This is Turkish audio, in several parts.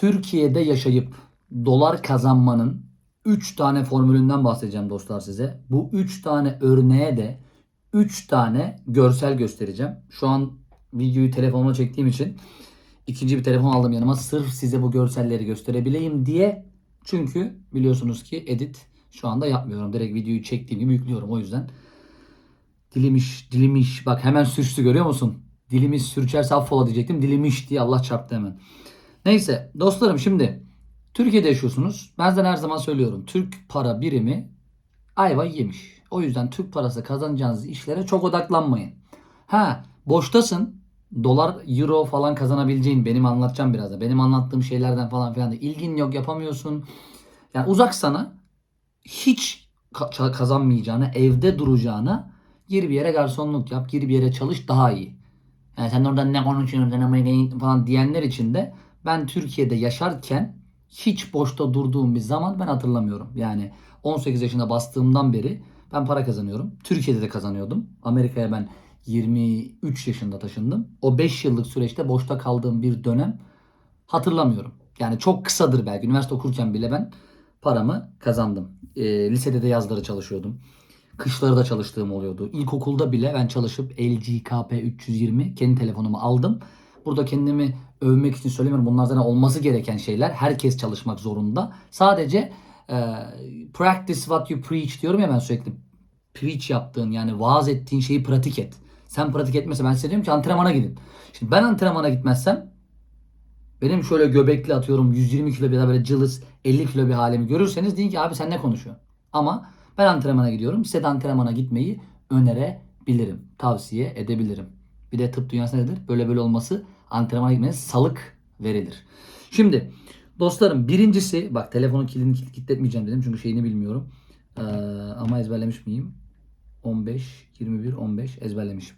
Türkiye'de yaşayıp dolar kazanmanın 3 tane formülünden bahsedeceğim dostlar size. Bu 3 tane örneğe de 3 tane görsel göstereceğim. Şu an videoyu telefonuma çektiğim için ikinci bir telefon aldım yanıma. Sırf size bu görselleri gösterebileyim diye. Çünkü biliyorsunuz ki edit şu anda yapmıyorum. Direkt videoyu çektiğim gibi yüklüyorum. O yüzden dilimiş dilimiş bak hemen sürçtü görüyor musun? Dilimiz sürçerse affola diyecektim. Dilimiş diye Allah çarptı hemen. Neyse dostlarım şimdi Türkiye'de yaşıyorsunuz. Ben size her zaman söylüyorum. Türk para birimi ayva yemiş. O yüzden Türk parası kazanacağınız işlere çok odaklanmayın. Ha boştasın. Dolar, euro falan kazanabileceğin benim anlatacağım biraz da. Benim anlattığım şeylerden falan filan da ilgin yok yapamıyorsun. Yani uzak sana hiç ka- kazanmayacağına, evde duracağına gir bir yere garsonluk yap, gir bir yere çalış daha iyi. Yani sen oradan ne konuşuyorsun sen falan diyenler için de ben Türkiye'de yaşarken hiç boşta durduğum bir zaman ben hatırlamıyorum. Yani 18 yaşında bastığımdan beri ben para kazanıyorum. Türkiye'de de kazanıyordum. Amerika'ya ben 23 yaşında taşındım. O 5 yıllık süreçte boşta kaldığım bir dönem hatırlamıyorum. Yani çok kısadır belki. Üniversite okurken bile ben paramı kazandım. Ee, lisede de yazları çalışıyordum. Kışları da çalıştığım oluyordu. İlkokulda bile ben çalışıp LG KP 320 kendi telefonumu aldım. Burada kendimi övmek için söylemiyorum. Bunlar zaten olması gereken şeyler. Herkes çalışmak zorunda. Sadece e, practice what you preach diyorum ya ben sürekli. Preach yaptığın yani vaaz ettiğin şeyi pratik et. Sen pratik etmezsen ben size diyorum ki antrenmana gidin. Şimdi ben antrenmana gitmezsem benim şöyle göbekli atıyorum 120 kilo bir de böyle cılız 50 kilo bir halimi görürseniz deyin ki abi sen ne konuşuyorsun? Ama ben antrenmana gidiyorum. Size de antrenmana gitmeyi önerebilirim. Tavsiye edebilirim. Bir de tıp dünyasında nedir? Böyle böyle olması antrenmana gitmeniz salık verilir. Şimdi dostlarım birincisi bak telefonun kilidini kilit- kilitletmeyeceğim dedim çünkü şeyini bilmiyorum. Ee, ama ezberlemiş miyim? 15, 21, 15 ezberlemişim.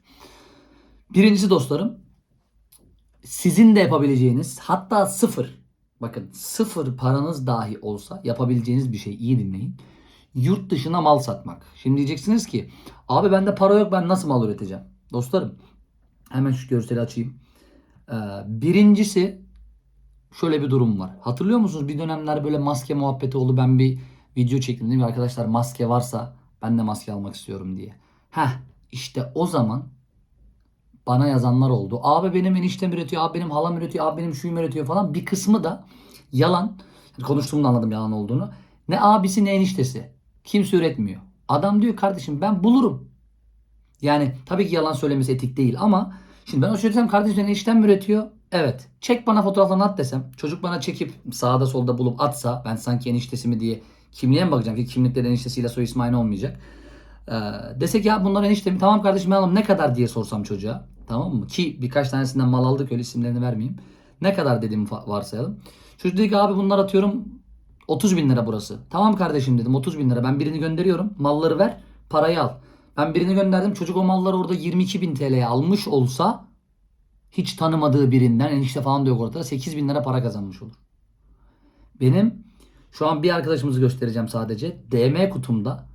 Birincisi dostlarım sizin de yapabileceğiniz hatta sıfır bakın sıfır paranız dahi olsa yapabileceğiniz bir şey iyi dinleyin. Yurt dışına mal satmak. Şimdi diyeceksiniz ki abi bende para yok ben nasıl mal üreteceğim? Dostlarım hemen şu görseli açayım. Ee, birincisi şöyle bir durum var. Hatırlıyor musunuz bir dönemler böyle maske muhabbeti oldu. Ben bir video çektim değil mi arkadaşlar maske varsa ben de maske almak istiyorum diye. Heh işte o zaman bana yazanlar oldu. Abi benim eniştem üretiyor, abi benim halam üretiyor, abi benim şuyum üretiyor falan. Bir kısmı da yalan. Konuştuğumda anladım yalan olduğunu. Ne abisi ne eniştesi. Kimse üretmiyor. Adam diyor kardeşim ben bulurum. Yani tabii ki yalan söylemesi etik değil ama şimdi ben o söylesem kardeşim senin enişten mi üretiyor? Evet. Çek bana fotoğraflarını at desem. Çocuk bana çekip sağda solda bulup atsa ben sanki eniştesi mi diye kimliğe mi bakacağım ki kimliklerin eniştesiyle soy ismi aynı olmayacak. Ee, desek ya bunlar enişte mi? Tamam kardeşim ben alalım ne kadar diye sorsam çocuğa. Tamam mı? Ki birkaç tanesinden mal aldık öyle isimlerini vermeyeyim. Ne kadar dediğimi varsayalım. Çocuk dedi ki abi bunlar atıyorum 30 bin lira burası. Tamam kardeşim dedim 30 bin lira ben birini gönderiyorum. Malları ver parayı al. Ben birini gönderdim çocuk o malları orada 22 bin TL'ye almış olsa hiç tanımadığı birinden enişte falan da yok ortada 8 bin lira para kazanmış olur. Benim şu an bir arkadaşımızı göstereceğim sadece. DM kutumda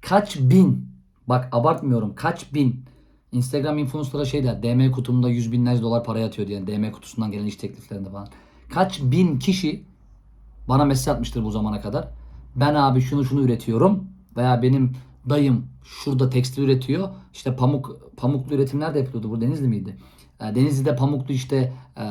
kaç bin bak abartmıyorum kaç bin Instagram influencerlara şey der DM kutumda yüz binlerce dolar para yatıyor diye DM kutusundan gelen iş tekliflerinde falan. Kaç bin kişi bana mesaj atmıştır bu zamana kadar. Ben abi şunu şunu üretiyorum veya benim dayım şurada tekstil üretiyor. İşte pamuk pamuklu üretimler de yapılıyordu. Bu Denizli miydi? E, Denizli'de pamuklu işte e,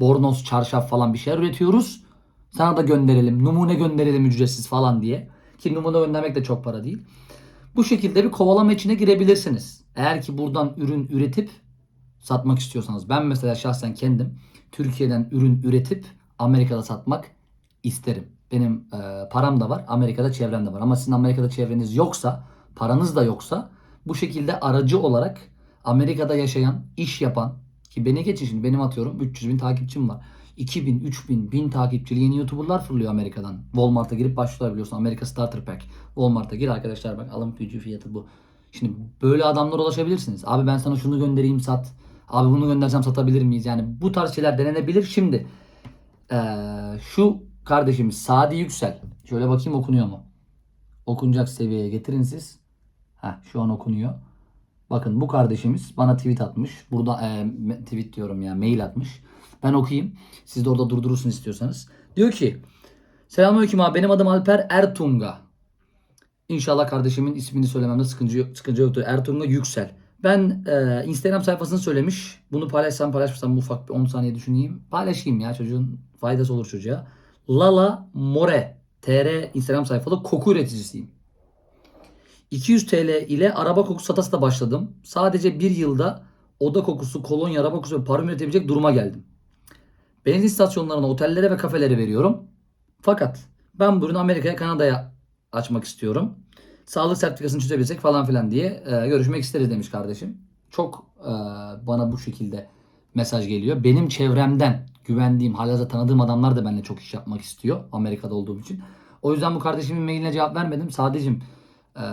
bornoz, çarşaf falan bir şeyler üretiyoruz. Sana da gönderelim. Numune gönderelim ücretsiz falan diye. Ki numune göndermek de çok para değil. Bu şekilde bir kovalama içine girebilirsiniz. Eğer ki buradan ürün üretip satmak istiyorsanız. Ben mesela şahsen kendim Türkiye'den ürün üretip Amerika'da satmak isterim. Benim e, param da var. Amerika'da çevrem de var. Ama sizin Amerika'da çevreniz yoksa, paranız da yoksa bu şekilde aracı olarak Amerika'da yaşayan, iş yapan ki beni geçin şimdi benim atıyorum 300 bin takipçim var. 2000, 3000, 1000 takipçili yeni YouTuber'lar fırlıyor Amerika'dan. Walmart'a girip başlıyorlar biliyorsun. Amerika Starter Pack. Walmart'a gir arkadaşlar bak alım gücü fiyatı bu. Şimdi böyle adamlara ulaşabilirsiniz. Abi ben sana şunu göndereyim sat. Abi bunu göndersem satabilir miyiz? Yani bu tarz şeyler denenebilir. Şimdi eee, şu kardeşimiz Sadi Yüksel. Şöyle bakayım okunuyor mu? Okunacak seviyeye getirin siz. Heh, şu an okunuyor. Bakın bu kardeşimiz bana tweet atmış. Burada e, tweet diyorum ya mail atmış. Ben okuyayım. Siz de orada durdurursun istiyorsanız. Diyor ki Selamünaleyküm abi benim adım Alper Ertunga. İnşallah kardeşimin ismini söylememde sıkıntı, yok, sıkıntı yoktur. Ertuğrul Yüksel. Ben e, Instagram sayfasını söylemiş. Bunu paylaşsam paylaşmasam bu ufak bir 10 saniye düşüneyim. Paylaşayım ya çocuğun faydası olur çocuğa. Lala More TR Instagram sayfalı koku üreticisiyim. 200 TL ile araba kokusu satası başladım. Sadece bir yılda oda kokusu, kolonya, araba kokusu ve parfüm üretebilecek duruma geldim. Benzin istasyonlarına, otellere ve kafelere veriyorum. Fakat ben bu ürünü Amerika'ya, Kanada'ya açmak istiyorum. Sağlık sertifikasını çözebilsek falan filan diye e, görüşmek isteriz demiş kardeşim. Çok e, bana bu şekilde mesaj geliyor. Benim çevremden güvendiğim, halihazırda tanıdığım adamlar da benimle çok iş yapmak istiyor. Amerika'da olduğum için. O yüzden bu kardeşimin mailine cevap vermedim. Sadece e,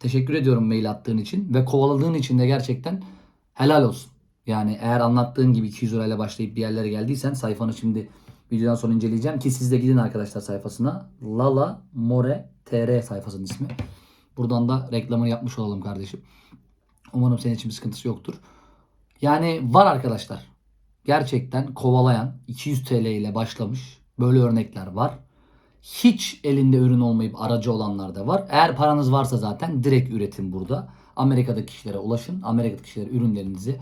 teşekkür ediyorum mail attığın için ve kovaladığın için de gerçekten helal olsun. Yani eğer anlattığın gibi 200 lirayla başlayıp bir yerlere geldiysen sayfanı şimdi videodan sonra inceleyeceğim ki siz de gidin arkadaşlar sayfasına. Lala More TR sayfasının ismi. Buradan da reklamını yapmış olalım kardeşim. Umarım senin için bir sıkıntısı yoktur. Yani var arkadaşlar. Gerçekten kovalayan 200 TL ile başlamış. Böyle örnekler var. Hiç elinde ürün olmayıp aracı olanlar da var. Eğer paranız varsa zaten direkt üretin burada. Amerika'daki kişilere ulaşın. Amerika'daki kişilere ürünlerinizi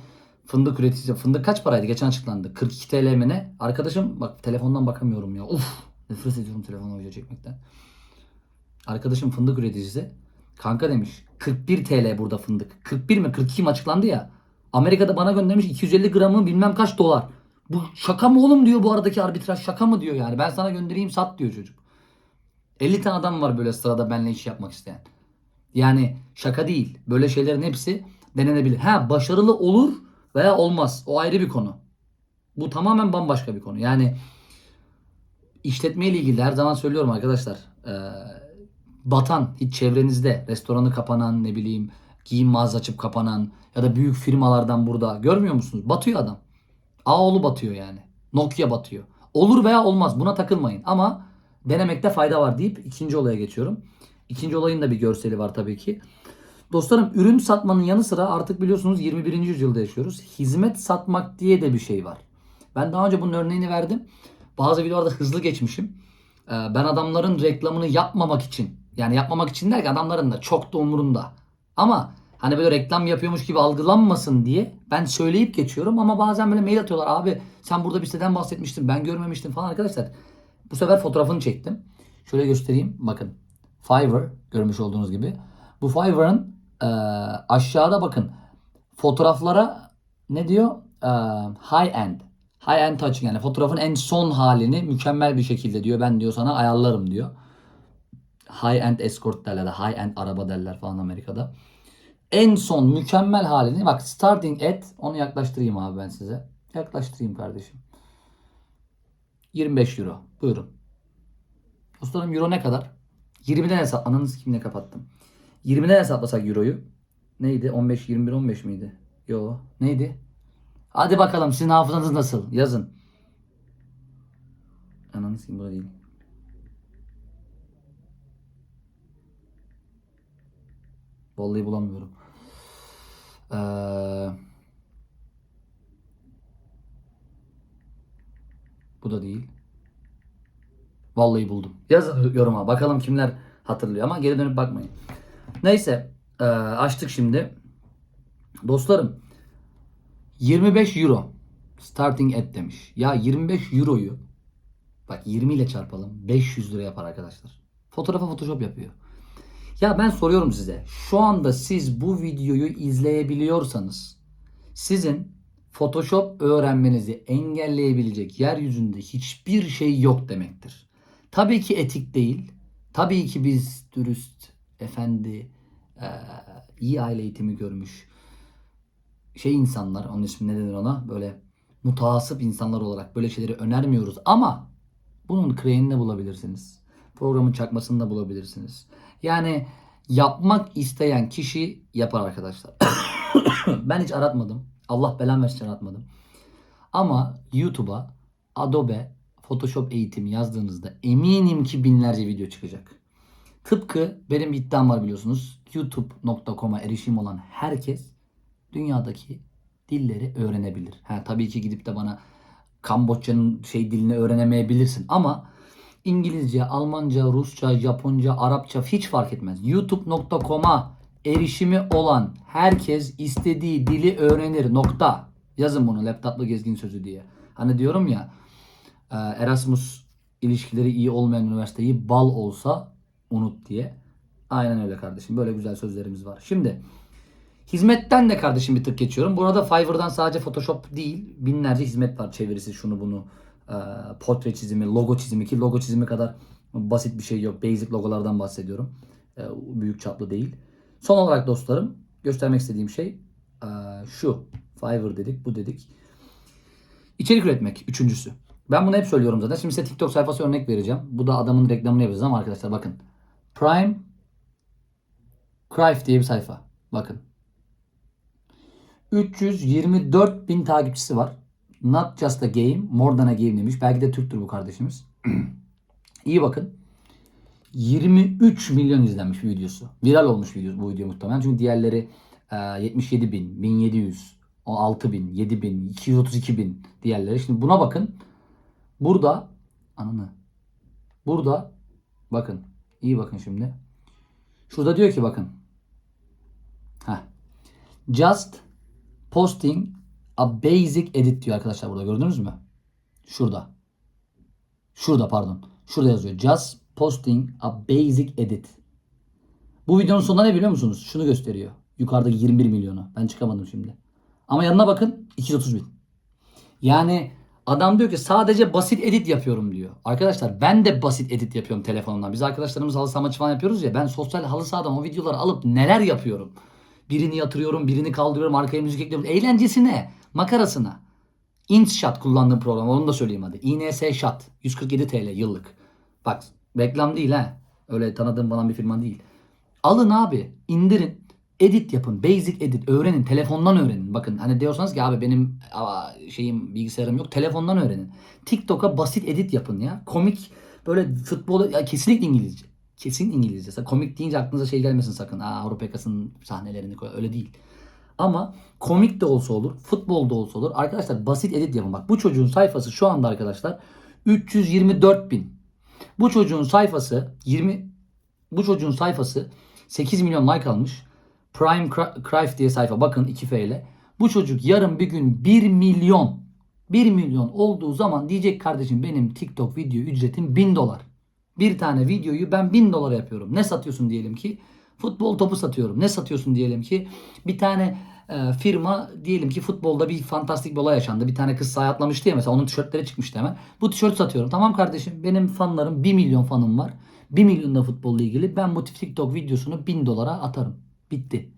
Fındık üreticisi. Fındık kaç paraydı? Geçen açıklandı. 42 TL mi ne? Arkadaşım bak telefondan bakamıyorum ya. Uf. Nefret ediyorum telefona video çekmekten. Arkadaşım fındık üreticisi. Kanka demiş 41 TL burada fındık. 41 mi 42 mi açıklandı ya. Amerika'da bana göndermiş 250 gramı bilmem kaç dolar. Bu şaka mı oğlum diyor bu aradaki arbitraj şaka mı diyor yani. Ben sana göndereyim sat diyor çocuk. 50 tane adam var böyle sırada benimle iş yapmak isteyen. Yani şaka değil. Böyle şeylerin hepsi denenebilir. Ha başarılı olur veya olmaz. O ayrı bir konu. Bu tamamen bambaşka bir konu. Yani işletme ile ilgili her zaman söylüyorum arkadaşlar. Ee, batan hiç çevrenizde restoranı kapanan ne bileyim giyim mağaza açıp kapanan ya da büyük firmalardan burada görmüyor musunuz? Batıyor adam. Ağoğlu batıyor yani. Nokia batıyor. Olur veya olmaz buna takılmayın ama denemekte fayda var deyip ikinci olaya geçiyorum. İkinci olayın da bir görseli var tabii ki. Dostlarım ürün satmanın yanı sıra artık biliyorsunuz 21. yüzyılda yaşıyoruz. Hizmet satmak diye de bir şey var. Ben daha önce bunun örneğini verdim. Bazı videolarda hızlı geçmişim. Ee, Ben adamların reklamını yapmamak için yani yapmamak için derken adamların da çok da umurunda. Ama hani böyle reklam yapıyormuş gibi algılanmasın diye ben söyleyip geçiyorum ama bazen böyle mail atıyorlar. Abi sen burada bir siteden bahsetmiştin ben görmemiştim falan arkadaşlar. Bu sefer fotoğrafını çektim. Şöyle göstereyim bakın. Fiverr görmüş olduğunuz gibi. Bu Fiverr'ın e, aşağıda bakın fotoğraflara ne diyor? E, high end. High end touch yani fotoğrafın en son halini mükemmel bir şekilde diyor. Ben diyor sana ayarlarım diyor. High end escort derler. High end araba derler falan Amerika'da. En son mükemmel halini bak starting at onu yaklaştırayım abi ben size. Yaklaştırayım kardeşim. 25 euro. Buyurun. Dostlarım euro ne kadar? 20'den hesap. Ananız kimle kapattım. 20'den hesaplasak euroyu. Neydi? 15, 21, 15 miydi? Yo. Neydi? Hadi bakalım sizin hafızanız nasıl? Yazın. Ananız kim bu da değil. Vallahi bulamıyorum. Ee, bu da değil. Vallahi buldum. Yazın yoruma. Bakalım kimler hatırlıyor ama geri dönüp bakmayın. Neyse. ee, açtık şimdi. Dostlarım 25 euro starting at demiş. Ya 25 euroyu bak 20 ile çarpalım 500 lira yapar arkadaşlar. Fotoğrafa photoshop yapıyor. Ya ben soruyorum size. Şu anda siz bu videoyu izleyebiliyorsanız sizin Photoshop öğrenmenizi engelleyebilecek yeryüzünde hiçbir şey yok demektir. Tabii ki etik değil. Tabii ki biz dürüst, efendi, iyi aile eğitimi görmüş şey insanlar, onun ismi ne denir ona? Böyle mutasip insanlar olarak böyle şeyleri önermiyoruz. Ama bunun crane'ini de bulabilirsiniz. Programın çakmasını da bulabilirsiniz. Yani yapmak isteyen kişi yapar arkadaşlar. ben hiç aratmadım. Allah belamı versin aratmadım. Ama YouTube'a Adobe Photoshop eğitimi yazdığınızda eminim ki binlerce video çıkacak. Tıpkı benim bir iddiam var biliyorsunuz. youtube.com'a erişim olan herkes dünyadaki dilleri öğrenebilir. Ha, tabii ki gidip de bana Kamboçya'nın şey dilini öğrenemeyebilirsin ama İngilizce, Almanca, Rusça, Japonca, Arapça hiç fark etmez. youtube.com'a erişimi olan herkes istediği dili öğrenir. Nokta. Yazın bunu laptoplu gezgin sözü diye. Hani diyorum ya e, Erasmus ilişkileri iyi olmayan üniversiteyi bal olsa unut diye. Aynen öyle kardeşim. Böyle güzel sözlerimiz var. Şimdi hizmetten de kardeşim bir tık geçiyorum. Burada Fiverr'dan sadece Photoshop değil binlerce hizmet var. Çevirisi şunu bunu portre çizimi, logo çizimi ki logo çizimi kadar basit bir şey yok. Basic logolardan bahsediyorum. E, büyük çaplı değil. Son olarak dostlarım göstermek istediğim şey e, şu. Fiverr dedik, bu dedik. İçerik üretmek üçüncüsü. Ben bunu hep söylüyorum zaten. Şimdi size TikTok sayfası örnek vereceğim. Bu da adamın reklamını yapacağız ama arkadaşlar bakın. Prime Cruyff diye bir sayfa. Bakın. 324 bin takipçisi var. Not just a game, more than a game demiş. Belki de Türktür bu kardeşimiz. İyi bakın. 23 milyon izlenmiş videosu. Viral olmuş video, bu video muhtemelen. Çünkü diğerleri e, 77 bin, 1700, 6 bin, 7 bin, 232 bin diğerleri. Şimdi buna bakın. Burada ananı. Burada bakın. iyi bakın şimdi. Şurada diyor ki bakın. Heh. Just posting a basic edit diyor arkadaşlar burada gördünüz mü? Şurada. Şurada pardon. Şurada yazıyor. Just posting a basic edit. Bu videonun sonunda ne biliyor musunuz? Şunu gösteriyor. Yukarıdaki 21 milyonu. Ben çıkamadım şimdi. Ama yanına bakın 230 bin. Yani adam diyor ki sadece basit edit yapıyorum diyor. Arkadaşlar ben de basit edit yapıyorum telefonumdan. Biz arkadaşlarımız halı saha maçı falan yapıyoruz ya. Ben sosyal halı sahadan o videoları alıp neler yapıyorum. Birini yatırıyorum, birini kaldırıyorum, arkaya müzik ekliyorum. Eğlencesine, makarasına. InShot kullandığım program. Onu da söyleyeyim hadi. INS Shot. 147 TL yıllık. Bak reklam değil ha. Öyle tanıdığım falan bir firma değil. Alın abi. indirin. Edit yapın. Basic edit. Öğrenin. Telefondan öğrenin. Bakın hani diyorsanız ki abi benim şeyim bilgisayarım yok. Telefondan öğrenin. TikTok'a basit edit yapın ya. Komik böyle futbol ya kesinlikle İngilizce. Kesin İngilizce. Komik deyince aklınıza şey gelmesin sakın. Aa, Avrupa yakasının sahnelerini koy. Öyle değil. Ama komik de olsa olur, futbol da olsa olur. Arkadaşlar basit edit yapın. Bak bu çocuğun sayfası şu anda arkadaşlar 324 bin. Bu çocuğun sayfası 20 bu çocuğun sayfası 8 milyon like almış. Prime Cruyff diye sayfa bakın 2F ile. Bu çocuk yarın bir gün 1 milyon 1 milyon olduğu zaman diyecek kardeşim benim TikTok video ücretim 1000 dolar. Bir tane videoyu ben 1000 dolara yapıyorum. Ne satıyorsun diyelim ki? Futbol topu satıyorum. Ne satıyorsun diyelim ki? Bir tane e, firma diyelim ki futbolda bir fantastik bir olay yaşandı. Bir tane kız sahaya atlamıştı ya mesela onun tişörtleri çıkmıştı hemen. Bu tişört satıyorum. Tamam kardeşim benim fanlarım 1 milyon fanım var. 1 milyon da futbolla ilgili. Ben bu TikTok videosunu 1000 dolara atarım. Bitti.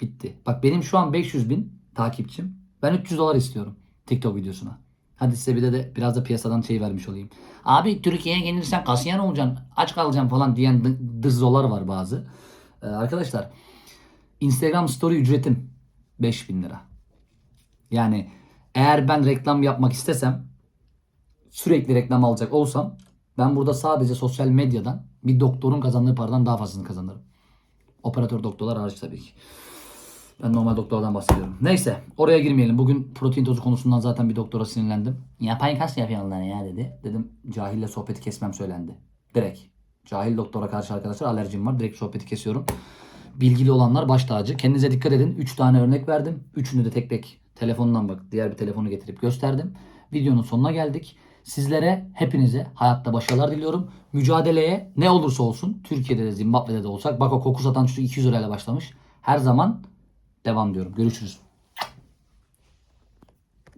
Bitti. Bak benim şu an 500 bin takipçim. Ben 300 dolar istiyorum TikTok videosuna. Hadi size bir de, de biraz da piyasadan şey vermiş olayım. Abi Türkiye'ye gelirsen kasiyer olacaksın, aç kalacaksın falan diyen dı- dızzolar var bazı. Ee, arkadaşlar Instagram story ücretim 5000 lira. Yani eğer ben reklam yapmak istesem sürekli reklam alacak olsam ben burada sadece sosyal medyadan bir doktorun kazandığı paradan daha fazlasını kazanırım. Operatör doktorlar hariç tabii ki. Ben normal doktordan bahsediyorum. Neyse oraya girmeyelim. Bugün protein tozu konusundan zaten bir doktora sinirlendim. Yapay kas yapıyorlar ya dedi. Dedim cahille sohbeti kesmem söylendi. Direkt. Cahil doktora karşı arkadaşlar alerjim var. Direkt sohbeti kesiyorum. Bilgili olanlar baş tacı. Kendinize dikkat edin. 3 tane örnek verdim. Üçünü de tek tek telefondan bak diğer bir telefonu getirip gösterdim. Videonun sonuna geldik. Sizlere hepinize hayatta başarılar diliyorum. Mücadeleye ne olursa olsun Türkiye'de de Zimbabwe'de de olsak bak o koku satan çocuk 200 lirayla başlamış. Her zaman devam diyorum. Görüşürüz.